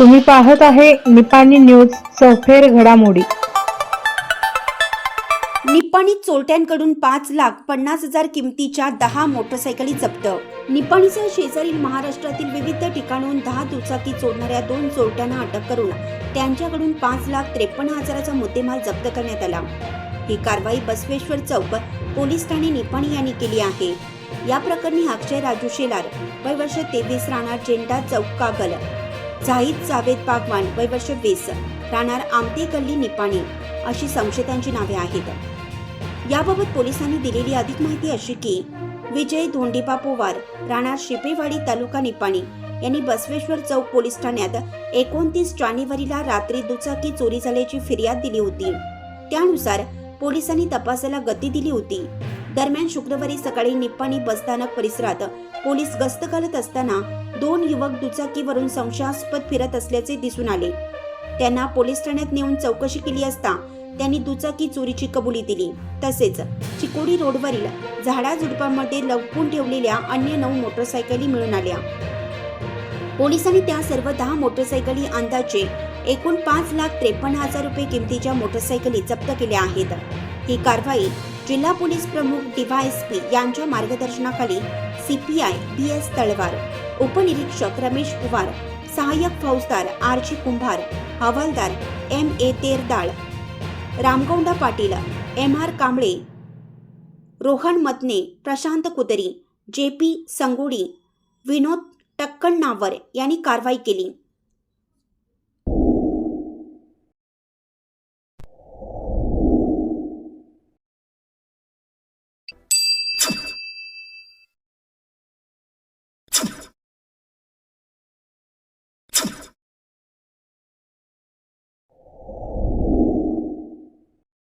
तुम्ही पाहत आहे निपाणी न्यूज चौफेर घडामोडी. निपाणी चोरट्यांकडून पाच लाख पन्नास हजार किमतीच्या दहा मोटरसायकली जप्त. निपाणीच्या शेजारील महाराष्ट्रातील विविध ठिकाणून दहा दुचाकी चोरणाऱ्या दोन चोरट्यांना अटक करून त्यांच्याकडून पाच लाख त्रेपन्न हजाराचा मुद्देमाल जप्त करण्यात आला. ही कारवाई बसवेश्वर चौक पोलीस ठाणे निपाणी यांनी केली आहे. या प्रकरणी अक्षय राजू शेलार वय वर्ष तेवीस राणा जेंडा चौक कागल. झाहीद जावेद बागवान वय वर्ष वीस राहणार आमते गल्ली निपाणी अशी संशयितांची नावे आहेत. याबाबत पोलिसांनी दिलेली अधिक माहिती अशी की विजय धोंडीबा पोवार राहणार शिपेवाडी तालुका निपाणी यांनी बसवेश्वर चौक पोलीस ठाण्यात एकोणतीस जानेवारीला रात्री दुचाकी चोरी झाल्याची फिर्याद दिली होती. त्यानुसार पोलिसांनी तपासाला गती दिली होती. दरम्यान शुक्रवारी सकाळी निप्पाणी बसस्थानक परिसरात पोलीस गस्त घालत असताना दोन युवक दुचाकीवरून संशयास्पद फिरत असल्याचे दिसून आले. त्यांना पोलीस ठाण्यात नेऊन चौकशी केली असता त्यांनी दुचाकी चोरीची कबुली दिली. तसेच चिकोडी रोडवरील झाडाझुडपांमध्ये लपवून ठेवलेल्या अन्य नऊ मोटरसायकली मिळून आल्या. पोलिसांनी त्या सर्व दहा मोटरसायकली अंदाजे एकूण पाच लाख त्रेपन्न हजार रुपये किमतीच्या मोटरसायकली जप्त केल्या आहेत. ही कारवाई जिल्हा पोलीस प्रमुख डीवायएसपी यांच्या मार्गदर्शनाखाली सीपीआय बी एस तळवार उपनिरीक्षक रमेश कुमार सहाय्यक फौजदार आर जी कुंभार हवालदार M A Terdal Ramgounda Patil M R Kamble Rohan Matne Prashant Kudri J P Sangodi विनोद टक्कण नावर यांनी कारवाई केली.